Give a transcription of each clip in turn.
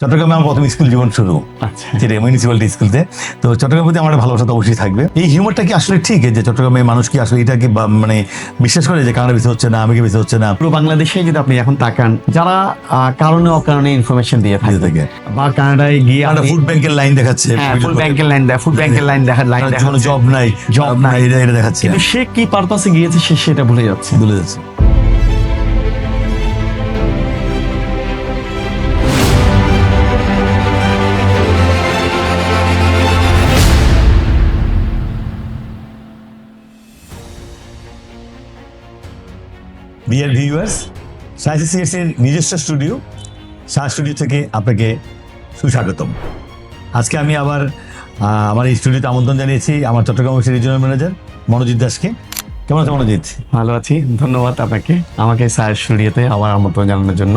চট্টগ্রামে আমার প্রথম স্কুল জীবন শুরু। আচ্ছা। যেটা মিউনিসিপ্যালিটি স্কুলতে তো। চট্টগ্রামের প্রতি আমার ভালোবাসা তো অবশ্যই থাকবে। এই হিউমারটা কি আসলে ঠিক? যে চট্টগ্রামের মানুষ কি আসলে এটা কি বা- মানে বিশ্বাস করে যে কানাডা বেশি হচ্ছে না আমি বেশি হচ্ছে না? পুরো বাংলাদেশে যদি আপনি এখন তাকান যারা কারণে অকারণে ইনফরমেশন দিয়ে নিজে থাকে বা কানাডায় গিয়ে কানাডা ফুড ব্যাংকের লাইন দেখাচ্ছে ফুড ব্যাংকের লাইন দেয় ফুড ব্যাংকের লাইন দেখা লাইন দেখা জব নাই। Job নাই। এটা দেখাচ্ছে। সে কি পারপাসে গিয়েছে সে সেটা ভুলে যাচ্ছে। ভুলে যাচ্ছে। ডিয়ার ভিউয়ার্স সায়েন্স এর নিজস্ব স্টুডিও সাহা স্টুডিও থেকে আপনাকে সুস্বাগতম। আজকে আমি আবার আমার এই স্টুডিওতে আমন্ত্রণ জানিয়েছি আমার চট্টগ্রাম অফিসের রিজনাল ম্যানেজার মনোজিৎ দাসকে। কেমন আছে মনোজিৎ? ভালো আছি ধন্যবাদ আপনাকে আমাকে স্যার স্টুডিওতে আবার আমন্ত্রণ জানানোর জন্য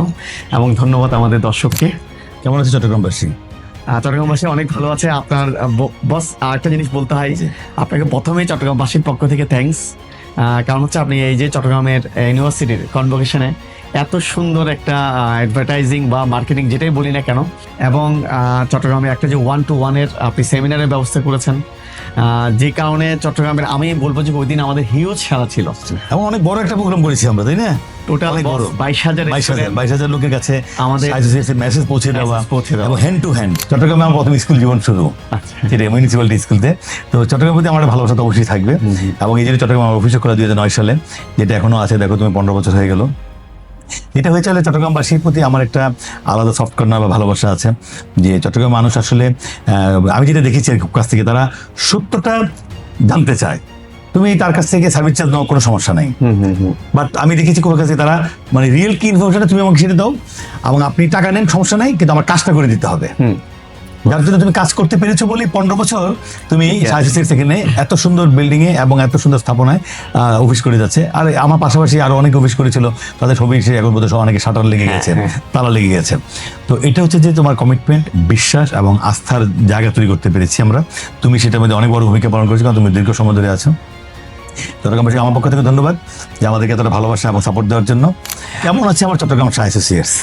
এবং ধন্যবাদ আমাদের দর্শককে। কেমন আছে চট্টগ্রামবাসী? চট্টগ্রামবাসী অনেক ভালো আছে আপনার বস আরেকটা জিনিস বলতে হয়। আপনাকে প্রথমেই চট্টগ্রামবাসীর পক্ষ থেকে থ্যাঙ্কস কারণ হচ্ছে আপনি এই যে চট্টগ্রামের ইউনিভার্সিটির কনভোকেশনে এত সুন্দর একটা অ্যাডভার্টাইজিং বা মার্কেটিং যেটাই বলি না কেন, এবং চট্টগ্রামে একটা যে ওয়ান টু ওয়ানের আপনি সেমিনারের ব্যবস্থা করেছেন যে কারণে চট্টগ্রামের আমি বলব যে ওই দিন আমাদের হিউজ খেলা ছিল। এবং অনেক বড় একটা প্রোগ্রাম করেছি আমরা তাই না? টোটাল বড়। বাইশ হাজার বাইশ হাজার বাইশ হাজার লোকের কাছে আমাদের মেসেজ পৌঁছে দেওয়া পৌঁছে দেওয়া। হ্যান্ড টু হ্যান্ড চট্টগ্রামে আমার প্রথম স্কুল জীবন শুরু। যেটা মিউনিসিপ্যালিটি স্কুলতে তো। চট্টগ্রামের প্রতি আমার ভালোবাসা তো অবশ্যই থাকবে। এবং এই জন্য চট্টগ্রাম আমার অফিসে খোলা দুই হাজার নয় সালে যেটা এখনও আছে দেখো তুমি পনেরো বছর হয়ে গেল। এটা হয়েছে চলে চট্টগ্রামবাসীর প্রতি আমার একটা আলাদা সফট কর্নার বা ভালোবাসা আছে যে চট্টগ্রাম মানুষ আসলে আমি যেটা দেখেছি আর খুব কাছ থেকে তারা সত্যটা জানতে চায়। তুমি তার কাছ থেকে সার্ভিস চার্জ নেওয়ার কোনো সমস্যা নাই। বাট আমি দেখেছি কোনো কাছে তারা মানে রিয়েল কি ইনফরমেশনটা তুমি আমাকে সেটা দাও এবং আপনি টাকা নেন সমস্যা নাই কিন্তু আমার কাজটা করে দিতে হবে। যার জন্য তুমি কাজ করতে পেরেছ বলে পনেরো বছর তুমি সার্ভিসের সেখানে এত সুন্দর বিল্ডিং এ এবং এত সুন্দর স্থাপনায় অফিস করে যাচ্ছে। আর আমার পাশাপাশি আরও অনেক অফিস করেছিল। তাদের সবই সে এখন বোধহয় সব অনেকে শাটার লেগে গেছে তালা লেগে গেছে। তো এটা হচ্ছে যে তোমার কমিটমেন্ট বিশ্বাস এবং আস্থার জায়গা তৈরি করতে পেরেছি আমরা। তুমি সেটার মধ্যে অনেক বড় ভূমিকা পালন করেছ কারণ তুমি দীর্ঘ সময় ধরে আছো। চট্টগ্রামবাসী আমার পক্ষ থেকে ধন্যবাদ যে আমাদেরকে এতটা ভালোবাসা এবং সাপোর্ট দেওয়ার জন্য। কেমন আছে আমার চট্টগ্রাম অ্যাসোসিয়েটস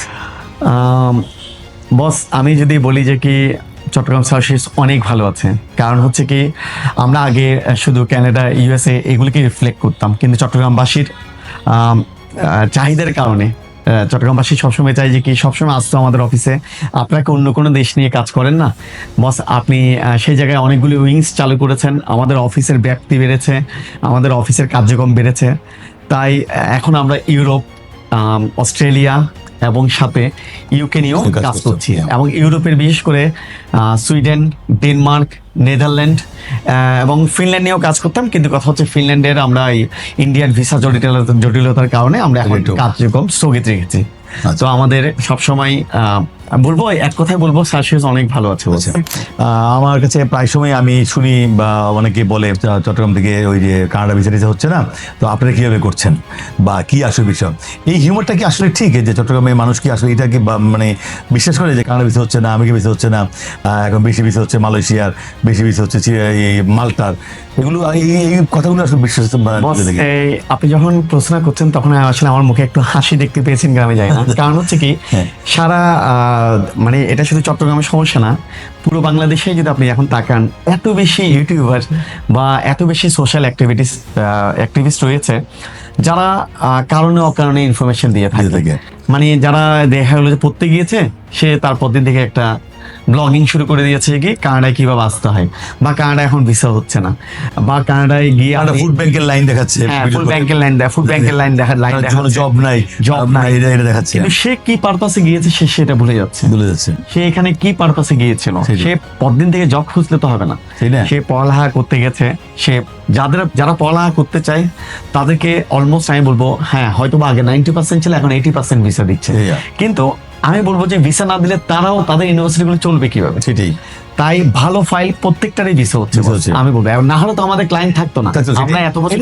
বস, আমি যদি বলি যে কি চট্টগ্রাম সার্ভিস অনেক ভালো আছে। কারণ হচ্ছে কি, আমরা আগে শুধু ক্যানাডা, ইউএসএ এগুলিকে রিফ্লেক্ট করতাম। কিন্তু চট্টগ্রামবাসীর চাহিদার কারণে চট্টগ্রামবাসী সবসময় চাই যে কি, সবসময় আসতো আমাদের অফিসে আপনাকে অন্য কোনো দেশ নিয়ে কাজ করেন না। বস, আপনি সেই জায়গায় অনেকগুলি উইংস চালু করেছেন। আমাদের অফিসের ব্যাপ্তি বেড়েছে, আমাদের অফিসের কার্যক্রম বেড়েছে। তাই এখন আমরা ইউরোপ অস্ট্রেলিয়া এবং সাথে ইউকে নিয়েও কাজ করছি হ্যাঁ। এবং ইউরোপের বিশেষ করে আহ, সুইডেন ডেনমার্ক নেদারল্যান্ড এবং ফিনল্যান্ড নিয়েও কাজ করতাম কিন্তু কথা হচ্ছে ফিনল্যান্ডের আমরা এই ইন্ডিয়ান ভিসা জটিলতার কারণে আমরা এখন একটু- কার্যক্রম স্থগিত রেখেছি। তো আমাদের সবসময় আহ, বলব এক কথায় বলব সার্ভিস অনেক ভালো আছে বলছে। আহ, আমার কাছে প্রায় সময় আমি শুনি বা অনেকে বলে চট্টগ্রাম থেকে ওই যে কানাডা ভিসা হচ্ছে না তো আপনারা কীভাবে করছেন? বা কি আসলে বিষয়? এই হিউমারটা কি আসলে ঠিক? যে চট্টগ্রামের মানুষ কি আসলে এটা কি মানে বিশ্বাস করে যে কানাডা ভিসা হচ্ছে না আমেরিকা ভিসা হচ্ছে না এখন বেশি ভিসা হচ্ছে মালয়েশিয়ার বেশি ভিসা হচ্ছে এই মাল্টার এগুলো এই কথাগুলো আসলে বিশ্বাস আপনি যখন প্রশ্ন করছেন তখন আসলে আমার মুখে একটু হাসি দেখতে পেয়েছেন গ্রামে না। কারণ হচ্ছে কি হ্যাঁ। সারা মানে এটা শুধু চট্টগ্রামের সমস্যা না পুরো বাংলাদেশে যদি আপনি এখন তাকান এত বেশি ইউটিউবার বা এত বেশি সোশ্যাল অ্যাক্টিভিটিস অ্যাক্টিভিস্ট রয়েছে যারা কারণে অকারণে ইনফরমেশন দিয়ে থাকে। মানে যারা দেখা গেলো যে পড়তে গিয়েছে সে তার দিন থেকে একটা ব্লগিং শুরু করে দিয়েছে কি কানাডায় কীভাবে আসতে হয় বা কানাডায় এখন ভিসা হচ্ছে না বা কানাডায় গিয়ে কানাডা আপনি- ফুড ব্যাংকের লাইন দেখাচ্ছে ফুল ব্যাংকের লাইন দেয় ফুড ব্যাংকের লাইন দেখা লাইন দেখা জব নাই জব নাই এটা এটা দেখাচ্ছে। কিন্তু সে কি পারপাসে গিয়েছে সে সেটা ভুলে যাচ্ছে। ভুলে যাচ্ছে। সে এখানে কি পারপাসে গিয়েছিল? সে পরদিন থেকে জব খুঁজলে তো হবে না? সে পড়ালেখা করতে গেছে সে যাদের যারা পড়ালেখা করতে চায় তাদেরকে অলমোস্ট আমি বলব হ্যাঁ হয়তো বা আগে নাইনটি পার্সেন্ট ছিল এখন এইটি পার্সেন্ট ভিসা দিচ্ছে। কিন্তু আমি বলব যে ভিসা না দিলে তারাও তাদের ইউনিভার্সিটিগুলো চলবে কীভাবে? সেটাই। তাই ভালো ফাইল প্রত্যেকটারই ভিসা হচ্ছে। আমি বলব আর না হলে তো আমাদের ক্লায়েন্ট থাকতো না। আমরা এত বছর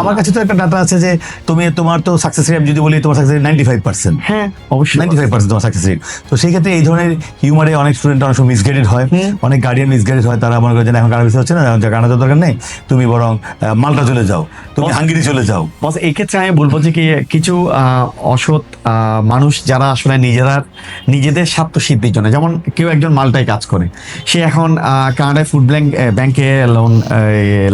আমার কাছে তো একটা ডাটা আছে যে তুমি তোমার তো সাকসেস রেট যদি বলি তোমার সাকসেস ফাইভ পার্সেন্ট হ্যাঁ অবশ্যই। নাইনটি ফাইভ পার্সেন্ট তোমার সাকসেস রেট তো সেই ক্ষেত্রে এই ধরনের হিউমারে অনেক স্টুডেন্ট অনেক সময় মিসগাইডেড হয়। অনেক গার্ডিয়ান মিসগাইডেড হয়। তারা মনে করে যে এখন বিষয় হচ্ছে না তো দরকার নেই। তুমি বরং মাল্টা চলে যাও। তুমি হাঙ্গেরি চলে যাও। বস এই ক্ষেত্রে আমি বলব যে কি কিছু আহ, অসৎ আহ, মানুষ যারা আসলে নিজেরা নিজেদের স্বার্থ সিদ্ধির জন্য যেমন কেউ একজন মালটায় কাজ করে সে এখন কানাডায় ফুড ব্যাংক ব্যাংকে লোন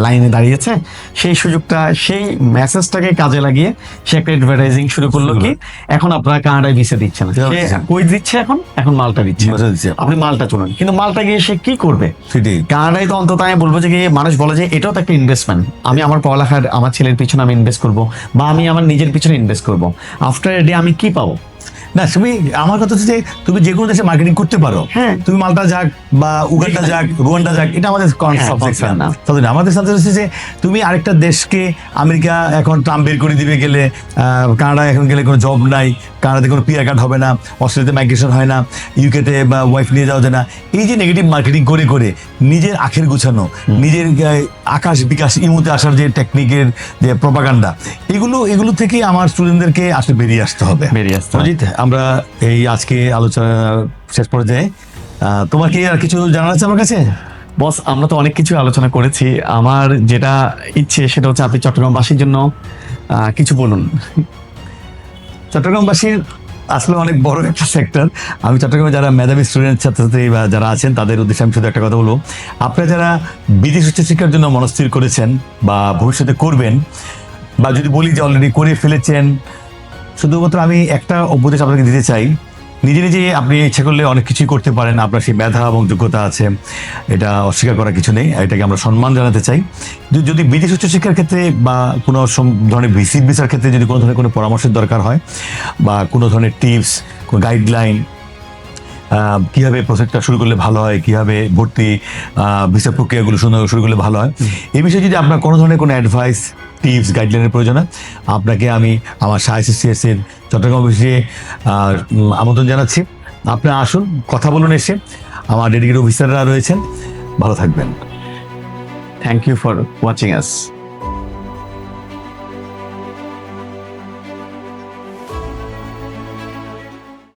লাইনে দাঁড়িয়েছে। সেই সুযোগটা সেই মেসেজটাকে কাজে লাগিয়ে সে একটা অ্যাডভার্টাইজিং শুরু করল কি এখন আপনারা কানাডায় ভিসা দিচ্ছে না। কই দিচ্ছে এখন? এখন মালটা দিচ্ছে। আপনি মালটা চলুন কিন্তু মালটা গিয়ে সে কি করবে? কানাডায় তো অন্তত আমি বলব যে মানুষ বলে যে এটাও তো একটা ইনভেস্টমেন্ট আমি আমার পড়ালেখার আমার ছেলের পিছনে আমি ইনভেস্ট করব বা আমি আমার নিজের পিছনে ইনভেস্ট করব। আফটার এ ডে আমি কি পাবো? না তুমি আমার কথা হচ্ছে যে তুমি যে কোনো দেশে মার্কেটিং করতে পারো হ্যাঁ। তুমি মালটা যাক বা উগান্ডা যাক রুয়ান্ডা যাক এটা আমাদের হ্যাঁ, সাবজেক্ট না না। আমাদের সাবজেক্ট হচ্ছে যে তুমি আরেকটা দেশকে আমেরিকা এখন ট্রাম্প বের করে দিবে গেলে কানাডা এখন গেলে কোনো জব নাই কানাডাতে কোনো পিয়ার কার্ড হবে না অস্ট্রেলিয়াতে মাইগ্রেশন হয় না ইউকেতে বা ওয়াইফ নিয়ে যাওয়া যায় না এই যে নেগেটিভ মার্কেটিং করে করে নিজের আখের গুছানো নিজের আকাশ বিকাশ ইমুতে আসার যে টেকনিকের যে প্রপাগান্ডা এগুলো এগুলো থেকে আমার স্টুডেন্টদেরকে আসলে বেরিয়ে আসতে হবে বেরিয়ে আসতে হবে। আমরা এই আজকে আলোচনা শেষ পর্যায়ে তোমার কি আর কিছু জানার আছে আমার কাছে? বস আমরা তো অনেক কিছু আলোচনা করেছি। আমার যেটা ইচ্ছে সেটা হচ্ছে আপনি চট্টগ্রামবাসীর জন্য কিছু বলুন। চট্টগ্রামবাসীর আসলে অনেক বড় একটা সেক্টর আমি চট্টগ্রামে যারা মেধাবী স্টুডেন্ট ছাত্রছাত্রী বা যারা আছেন তাদের উদ্দেশ্যে আমি শুধু একটা কথা বলব। আপনারা যারা বিদেশ উচ্চশিক্ষার জন্য মনস্থির করেছেন বা ভবিষ্যতে করবেন বা যদি বলি যে অলরেডি করে ফেলেছেন শুধুমাত্র আমি একটা উপদেশ আপনাকে দিতে চাই। নিজে নিজে আপনি ইচ্ছা করলে অনেক কিছুই করতে পারেন। আপনার সেই মেধা এবং যোগ্যতা আছে এটা অস্বীকার করার কিছু নেই। এটাকে আমরা সম্মান জানাতে চাই। যদি- বিদেশ উচ্চশিক্ষার ক্ষেত্রে বা কোনো ধরনের ভিসি ভিসার ক্ষেত্রে যদি কোনো ধরনের কোনো পরামর্শের দরকার হয় বা কোনো ধরনের টিপস কোনো গাইডলাইন কীভাবে কীভাবে প্রসেসটা শুরু করলে ভালো হয় কীভাবে ভর্তি ভিসা প্রক্রিয়াগুলো শুরু করলে ভালো হয় এই বিষয়ে যদি আপনার কোনো ধরনের কোনো অ্যাডভাইস টিপস গাইডলাইনের প্রয়োজন হয়। আপনাকে আমি আমার সাইসিসিএস এর চট্টগ্রাম অফিসে আমন্ত্রণ জানাচ্ছি। আপনি আসুন, কথা বলুন এসে। আমার ডেডিকেট অফিসাররা রয়েছেন। ভালো থাকবেন। Thank you for watching us